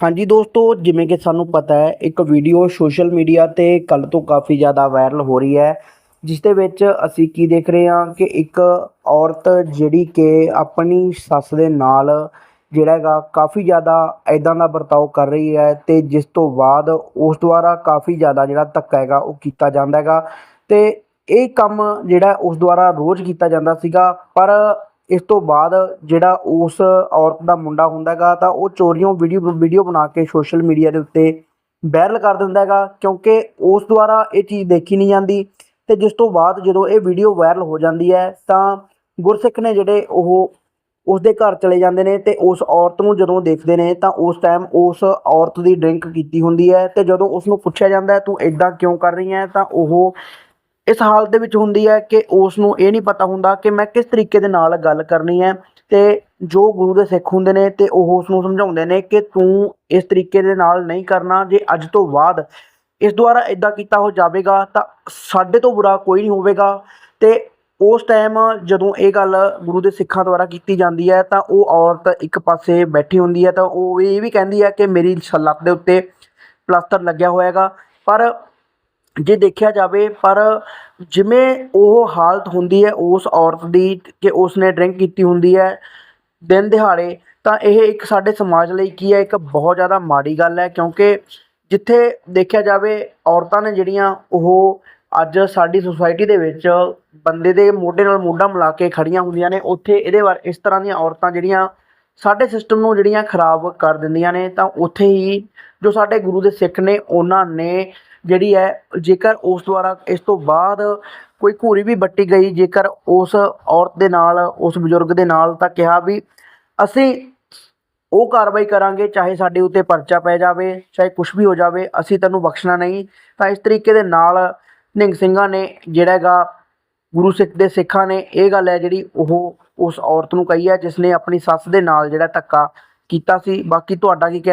ਹਾਂਜੀ ਦੋਸਤੋ, ਜਿਵੇਂ ਕਿ ਸਾਨੂੰ ਪਤਾ ਹੈ, ਇੱਕ ਵੀਡੀਓ ਸੋਸ਼ਲ ਮੀਡੀਆ ਤੇ ਕੱਲ ਤੋਂ ਕਾਫੀ ਜ਼ਿਆਦਾ ਵਾਇਰਲ ਹੋ ਰਹੀ ਹੈ। ਜਿਸ ਦੇ ਵਿੱਚ ਅਸੀਂ ਕੀ ਦੇਖ ਰਹੇ ਹਾਂ ਕਿ ਇੱਕ ਔਰਤ ਜਿਹੜੀ ਕਿ ਆਪਣੀ ਸੱਸ ਦੇ ਨਾਲ ਜਿਹੜਾ ਹੈਗਾ ਕਾਫੀ ਜ਼ਿਆਦਾ ਐਦਾਂ ਦਾ ਵਰਤਾਓ ਕਰ ਰਹੀ ਹੈ ਤੇ ਜਿਸ ਤੋਂ ਬਾਅਦ ਉਸ ਦੁਆਰਾ ਕਾਫੀ ਜ਼ਿਆਦਾ ਜਿਹੜਾ ਧੱਕਾ ਹੈਗਾ ਉਹ ਕੀਤਾ ਜਾਂਦਾ ਹੈਗਾ ਤੇ ਇਹ ਕੰਮ ਜਿਹੜਾ ਉਸ ਦੁਆਰਾ ਰੋਜ਼ ਕੀਤਾ ਜਾਂਦਾ ਸੀਗਾ, ਪਰ ਇਸ ਤੋਂ ਬਾਅਦ ਜਿਹੜਾ ਉਸ ਔਰਤ ਦਾ ਮੁੰਡਾ ਹੁੰਦਾ ਹੈਗਾ, ਤਾਂ ਉਹ ਚੋਰੀਆਂ ਵੀਡੀਓ ਵੀਡੀਓ ਬਣਾ ਕੇ ਸੋਸ਼ਲ ਮੀਡੀਆ ਦੇ ਉੱਤੇ ਵਾਇਰਲ ਕਰ ਦਿੰਦਾ ਹੈਗਾ, ਕਿਉਂਕਿ ਉਸ ਦੁਆਰਾ ਇਹ ਚੀਜ਼ ਦੇਖੀ ਨਹੀਂ ਜਾਂਦੀ। ਤੇ ਜਿਸ ਤੋਂ ਬਾਅਦ ਜਦੋਂ ਇਹ ਵੀਡੀਓ ਵਾਇਰਲ ਹੋ ਜਾਂਦੀ ਹੈ, ਤਾਂ ਗੁਰਸਿੱਖ ਨੇ ਜਿਹੜੇ ਉਹ ਉਸ ਦੇ ਘਰ ਚਲੇ ਜਾਂਦੇ ਨੇ ਤੇ ਉਸ ਔਰਤ ਨੂੰ ਜਦੋਂ ਦੇਖਦੇ ਨੇ, ਤਾਂ ਉਸ ਟਾਈਮ ਉਸ ਔਰਤ ਦੀ ਡਰਿੰਕ ਕੀਤੀ ਹੁੰਦੀ ਹੈ ਤੇ ਜਦੋਂ ਉਸ ਨੂੰ ਪੁੱਛਿਆ ਜਾਂਦਾ ਤੂੰ ਇਦਾਂ ਕਿਉਂ ਕਰ ਰਹੀ ਹੈ? ਤਾਂ ਉਹ ਇਸ ਹਾਲਤ ਦੇ ਵਿੱਚ ਹੁੰਦੀ ਹੈ ਕਿ ਉਸ ਨੂੰ ਇਹ ਨਹੀਂ ਪਤਾ ਹੁੰਦਾ ਕਿ ਮੈਂ ਕਿਸ ਤਰੀਕੇ ਦੇ ਨਾਲ ਗੱਲ ਕਰਨੀ ਹੈ ਤੇ ਜੋ ਗੁਰੂ ਦੇ ਸਿੱਖ ਹੁੰਦੇ ਨੇ ਤੇ ਉਹ ਉਸ ਨੂੰ ਸਮਝਾਉਂਦੇ ਨੇ ਕਿ ਤੂੰ ਇਸ ਤਰੀਕੇ ਦੇ ਨਾਲ ਨਹੀਂ ਕਰਨਾ, ਜੇ ਅੱਜ ਤੋਂ ਬਾਅਦ ਇਸ ਦੁਆਰਾ ਇਦਾਂ ਕੀਤਾ ਹੋ ਜਾਵੇਗਾ ਤਾਂ ਸਾਡੇ ਤੋਂ ਬੁਰਾ ਕੋਈ ਨਹੀਂ ਹੋਵੇਗਾ। ਤੇ ਉਸ ਟਾਈਮ ਜਦੋਂ ਇਹ ਗੱਲ ਗੁਰੂ ਦੇ ਸਿੱਖਾਂ ਦੁਆਰਾ ਕੀਤੀ ਜਾਂਦੀ ਹੈ ਤਾਂ ਉਹ ਔਰਤ ਇੱਕ ਪਾਸੇ ਬੈਠੀ ਹੁੰਦੀ ਹੈ ਤਾਂ ਉਹ ਇਹ ਵੀ ਕਹਿੰਦੀ ਹੈ ਕਿ ਮੇਰੀ ਸ- ਲੱਤ ਦੇ ਉੱਤੇ ਪਲਾਸਟਰ ਲੱਗਿਆ ਹੋਇਆ ਪਰ ਜੇ ਦੇਖਿਆ ਜਾਵੇ, ਪਰ ਜਿਵੇਂ ਉਹ ਹਾਲਤ ਹੁੰਦੀ ਹੈ, ਉਸ ਔਰਤ ਦੀ ਕਿ ਉਸ ਨੇ ਡਰਿੰਕ ਕੀਤੀ ਹੁੰਦੀ ਹੈ ਦਿਨ ਦਿਹਾੜੇ, ਤਾਂ ਇਹ ਇੱਕ ਸਾਡੇ ਸਮਾਜ ਲਈ ਕੀ ਹੈ, ਇੱਕ ਬਹੁਤ ਜ਼ਿਆਦਾ ਮਾੜੀ ਗੱਲ ਹੈ, ਕਿਉਂਕਿ ਜਿੱਥੇ ਦੇਖਿਆ ਜਾਵੇ, ਔਰਤਾਂ ਨੇ ਜਿਹੜੀਆਂ ਉਹ ਅੱਜ ਸਾਡੀ ਸੁਸਾਇਟੀ ਦੇ ਵਿੱਚ ਬੰਦੇ ਦੇ ਮੋਢੇ ਨਾਲ ਮੋਢਾ ਮਿਲਾ ਕੇ ਖੜੀਆਂ ਹੁੰਦੀਆਂ ਨੇ, ਉੱਥੇ ਇਹਦੇ ਬਾਰੇ ਇਸ ਤਰ੍ਹਾਂ ਦੀਆਂ ਔਰਤਾਂ ਜਿਹੜੀਆਂ ਸਾਡੇ ਸਿਸਟਮ ਨੂੰ ਜਿਹੜੀਆਂ ਖਰਾਬ ਕਰ ਦਿੰਦੀਆਂ ਨੇ, ਤਾਂ ਉੱਥੇ ਹੀ ਜੋ ਸਾਡੇ ਗੁਰੂ ਦੇ ਸਿੱਖ ਨੇ, ਉਹਨਾਂ ਨੇ ਜਿਹੜੀ ਹੈ, ਜੇਕਰ ਉਸ ਦੁਆਰਾ, ਇਸ ਤੋਂ ਬਾਅਦ ਕੋਈ ਘੂਰੀ ਵੀ ਵੱਟੀ ਗਈ, ਜੇਕਰ ਉਸ ਔਰਤ ਦੇ ਨਾਲ, ਉਸ ਬਜ਼ੁਰਗ ਦੇ ਨਾਲ ਤਾਂ ਕਿਹਾ ਵੀ ਅਸੀਂ ਉਹ ਕਾਰਵਾਈ ਕਰਾਂਗੇ, ਚਾਹੇ ਸਾਡੇ ਉੱਤੇ ਪਰਚਾ ਪੈ ਜਾਵੇ, ਚਾਹੇ ਕੁਝ ਵੀ ਹੋ ਜਾਵੇ, ਅਸੀਂ ਤੈਨੂੰ ਬਖਸ਼ਣਾ ਨਹੀਂ। ਤਾਂ ਇਸ ਤਰੀਕੇ ਦੇ ਨਾਲ ਨਿੰਗ ਸਿੰਘਾਂ ਨੇ, ਜਿਹੜਾ ਹੈਗਾ, ਗੁਰੂ ਸਿੱਖ ਦੇ ਸਿੱਖਾਂ ਨੇ ਇਹ ਗੱਲ ਹੈ ਜਿਹੜੀ ਉਹ ਉਸ ਔਰਤ ਨੂੰ ਕਹੀ ਹੈ, ਜਿਸ ਨੇ ਆਪਣੀ ਸੱਸ ਦੇ ਨਾਲ ਜਿਹੜਾ ਧੱਕਾ ਕੀਤਾ ਸੀ। ਬਾਕੀ ਤੁਹਾਡਾ ਕੀ ਕਹਿਣਾ?